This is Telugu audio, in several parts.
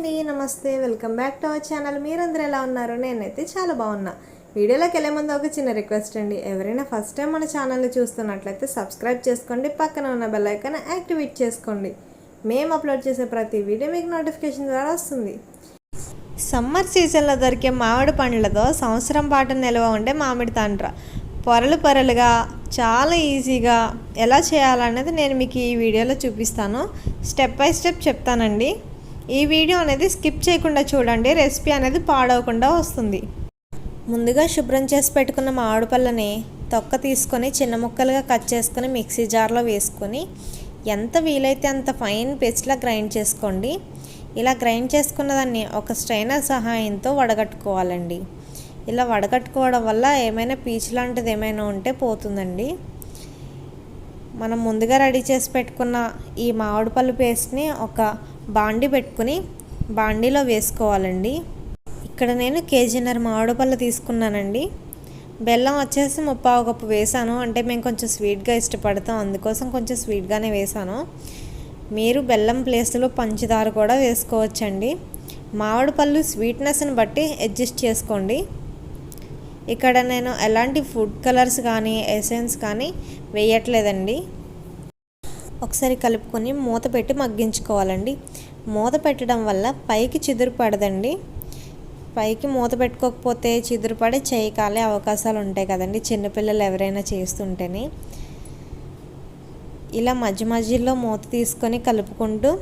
అండి నమస్తే. Welcome back to our channel. మీరందరూ ఎలా ఉన్నారు? నేనైతే చాలా బాగున్నా. వీడియోలోకి వెళ్ళే ముందు ఒక చిన్న రిక్వెస్ట్ అండి. ఎవరైనా ఫస్ట్ టైం మన ఛానల్ని చూస్తున్నట్లయితే సబ్స్క్రైబ్ చేసుకోండి పక్కన ఉన్న బెల్ ఐకాన్ యాక్టివేట్ చేసుకోండి. మేము అప్లోడ్ చేసే ప్రతి వీడియో మీకు నోటిఫికేషన్ ద్వారా వస్తుంది. సమ్మర్ సీజన్లో దొరికే మామిడి పండ్లతో సంవత్సరం పాటు నిల్వ ఉండే మామిడి తాండ్ర. పొరలు పొరలుగా చాలా ఈజీగా ఎలా చేయాలనేది నేను మీకు ఈ వీడియోలో చూపిస్తాను. స్టెప్ బై స్టెప్ చెప్తానండి. ఈ వీడియో అనేది స్కిప్ చేయకుండా చూడండి. రెసిపీ అనేది పాడవకుండా వస్తుంది. ముందుగా శుభ్రం చేసి పెట్టుకున్న మామిడిపళ్ళని తొక్క తీసుకొని చిన్న ముక్కలుగా కట్ చేసుకొని మిక్సీ జార్లో వేసుకొని ఎంత వీలైతే అంత ఫైన్ పేస్ట్లా గ్రైండ్ చేసుకోండి. ఇలా గ్రైండ్ చేసుకున్న దాన్ని ఒక స్ట్రైనర్ సహాయంతో వడగట్టుకోవాలండి. ఇలా వడగట్టుకోవడం వల్ల ఏమైనా పీచు లాంటిది ఏమైనా ఉంటే పోతుందండి. మనం ముందుగా రెడీ చేసి పెట్టుకున్న ఈ మామిడిపళ్ళు పేస్ట్ని ఒక బాండి పెట్టుకుని బాండీలో వేసుకోవాలండి. ఇక్కడ నేను కేజీన్నర మామిడి పళ్ళు తీసుకున్నానండి. బెల్లం వచ్చేసి ముప్పావు కప్పు వేసాను. అంటే మేము కొంచెం స్వీట్గా ఇష్టపడతాం. అందుకోసం కొంచెం స్వీట్గానే వేసాను. మీరు బెల్లం ప్లేస్లో పంచదార కూడా వేసుకోవచ్చండి. మామిడి పళ్ళు స్వీట్నెస్ని బట్టి అడ్జస్ట్ చేసుకోండి. ఇక్కడ నేను ఎలాంటి ఫుడ్ కలర్స్ కానీ ఎసెన్స్ కానీ వేయట్లేదండి. ఒకసారి కలుపుకొని మూత పెట్టి మగ్గించుకోవాలండి. మూత పెట్టడం వల్ల పైకి చిదురు పడదండి. పైకి మూత పెట్టుకోకపోతే చిదురుపడి చేయి కాలే అవకాశాలు ఉంటాయి కదండి చిన్నపిల్లలు ఎవరైనా చేస్తుంటేనే. ఇలా మధ్య మధ్యలో మూత తీసుకొని కలుపుకుంటూ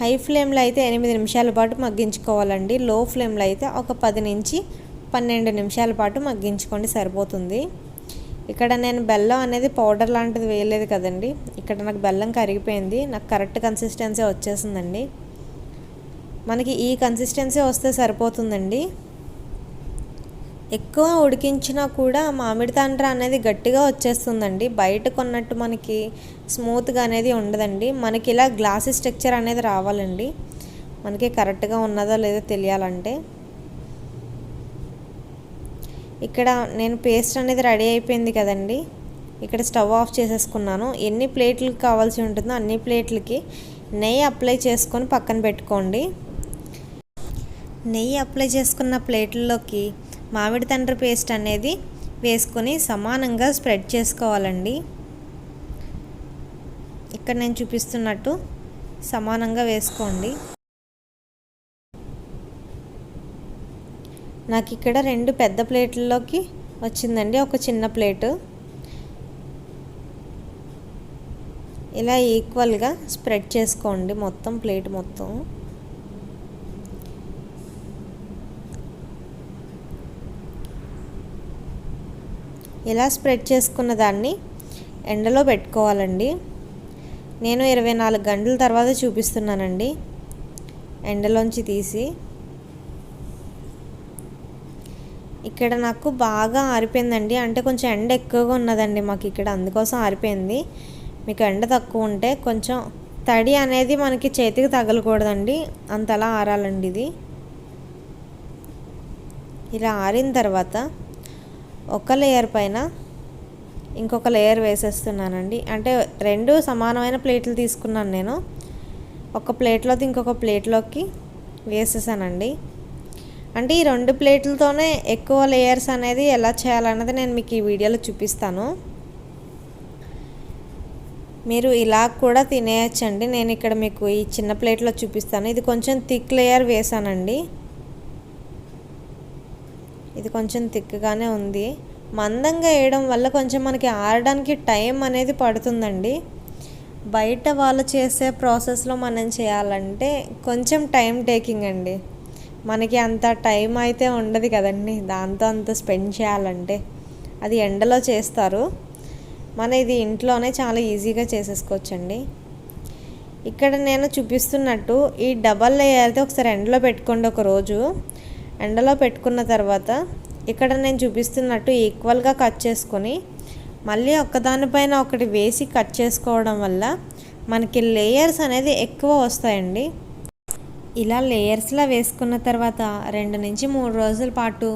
హై ఫ్లేమ్లో అయితే ఎనిమిది నిమిషాల పాటు మగ్గించుకోవాలండి. లో ఫ్లేమ్లో అయితే ఒక పది నుంచి పన్నెండు నిమిషాల పాటు మగ్గించుకోండి సరిపోతుంది. ఇక్కడ నేను బెల్లం అనేది పౌడర్ లాంటిది వేయలేదు కదండి. ఇక్కడ నాకు బెల్లం కరిగిపోయింది. నాకు కరెక్ట్ కన్సిస్టెన్సీ వచ్చేసిందండి. మనకి ఈ కన్సిస్టెన్సీ వస్తే సరిపోతుందండి. ఎక్కువ ఉడికించినా కూడా మామిడి తాండ్ర అనేది గట్టిగా వచ్చేస్తుందండి. బయట కొన్నట్టు మనకి స్మూత్గా అనేది ఉండదండి. మనకి ఇలా గ్లాసీ స్ట్రక్చర్ అనేది రావాలండి. మనకి కరెక్ట్గా ఉన్నదో లేదో తెలియాలంటే. ఇక్కడ నేను పేస్ట్ అనేది రెడీ అయిపోయింది కదండి. ఇక్కడ స్టవ్ ఆఫ్ చేసేసుకున్నాను. ఎన్ని ప్లేట్లకు కావాల్సి ఉంటుందో అన్ని ప్లేట్లకి నెయ్యి అప్లై చేసుకొని పక్కన పెట్టుకోండి. నెయ్యి అప్లై చేసుకున్న ప్లేట్లలోకి మామిడి తండ్రి పేస్ట్ అనేది వేసుకొని సమానంగా స్ప్రెడ్ చేసుకోవాలండి. ఇక్కడ నేను చూపిస్తున్నట్టు సమానంగా వేసుకోండి. నాకు ఇక్కడ రెండు పెద్ద ప్లేట్లలోకి వచ్చిందండి ఒక చిన్న ప్లేటు. ఇలా ఈక్వల్గా స్ప్రెడ్ చేసుకోండి మొత్తం ప్లేట్ మొత్తం. ఇలా స్ప్రెడ్ చేసుకున్న దాన్ని ఎండలో పెట్టుకోవాలండి. నేను ఇరవై నాలుగు గంటల తర్వాత చూపిస్తున్నానండి. ఎండలోంచి తీసి. ఇక్కడ నాకు బాగా ఆరిపోయిందండి. అంటే కొంచెం ఎండ ఎక్కువగా ఉన్నదండి మాకు ఇక్కడ అందుకోసం ఆరిపోయింది. మీకు ఎండ తక్కువ ఉంటే కొంచెం తడి అనేది మనకి చేతికి తగలకూడదండి. అంతలా ఆరాలండి ఇది. ఇలా ఆరిన తర్వాత ఒక లేయర్ పైన ఇంకొక లేయర్ వేసేస్తున్నానండి. అంటే రెండు సమానమైన ప్లేట్లు తీసుకున్నాను నేను. ఒక ప్లేట్లోకి ఇంకొక ప్లేట్లోకి వేసేసానండి. అంటే ఈ రెండు ప్లేట్లతోనే ఎక్కువ లేయర్స్ అనేది ఎలా చేయాలన్నది నేను మీకు ఈ వీడియోలో చూపిస్తాను. మీరు ఇలా కూడా తినేయచ్చండి. నేను ఇక్కడ మీకు ఈ చిన్న ప్లేట్లో చూపిస్తాను. ఇది కొంచెం థిక్ లేయర్ వేసానండి. ఇది కొంచెం తిక్కగానే ఉంది. మందంగా వేయడం వల్ల కొంచెం మనకి ఆరడానికి టైం అనేది పడుతుందండి. బయట వాళ్ళు చేసే ప్రాసెస్లో మనం చేయాలంటే కొంచెం టైం టేకింగ్ అండి. మనకి అంత టైం అయితే ఉండదు కదండి. దాంతో అంత స్పెండ్ చేయాలంటే అది ఎండలో చేస్తారు. మన ఇది ఇంట్లోనే చాలా ఈజీగా చేసేసుకోవచ్చండి. ఇక్కడ నేను చూపిస్తున్నట్టు ఈ డబల్ లేయర్ అయితే ఒకసారి ఎండలో పెట్టుకోండి ఒక రోజు. ఎండలో పెట్టుకున్న తర్వాత ఇక్కడ నేను చూపిస్తున్నట్టు ఈక్వల్గా కట్ చేసుకొని మళ్ళీ ఒకదానిపైన ఒకటి వేసి కట్ చేసుకోవడం వల్ల మనకి లేయర్స్ అనేది ఎక్కువ వస్తాయండి. ఇలా లేయర్స్లా వేసుకున్న తర్వాత రెండు నుంచి మూడు రోజుల పాటు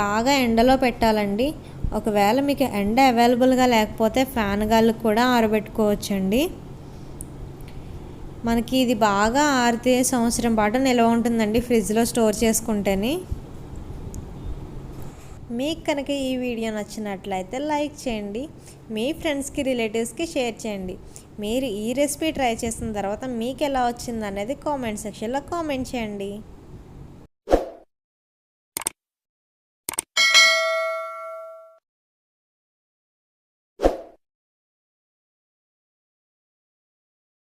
బాగా ఎండలో పెట్టాలండి. ఒకవేళ మీకు ఎండ అవైలబుల్గా లేకపోతే ఫ్యాన్ గాలు కూడా ఆరబెట్టుకోవచ్చండి. మనకి ఇది బాగా ఆరితే సంవత్సరం పాటు నిల్వ ఉంటుందండి ఫ్రిడ్జ్లో స్టోర్ చేసుకుంటేనే. మీకు కనుక ఈ వీడియో నచ్చినట్లయితే లైక్ చేయండి మీ ఫ్రెండ్స్కి రిలేటివ్స్కి షేర్ చేయండి. మీరు ఈ రెసిపీ ట్రై చేసిన తర్వాత మీకు ఎలా వచ్చింది అనేది కామెంట్ సెక్షన్లో కామెంట్ చేయండి.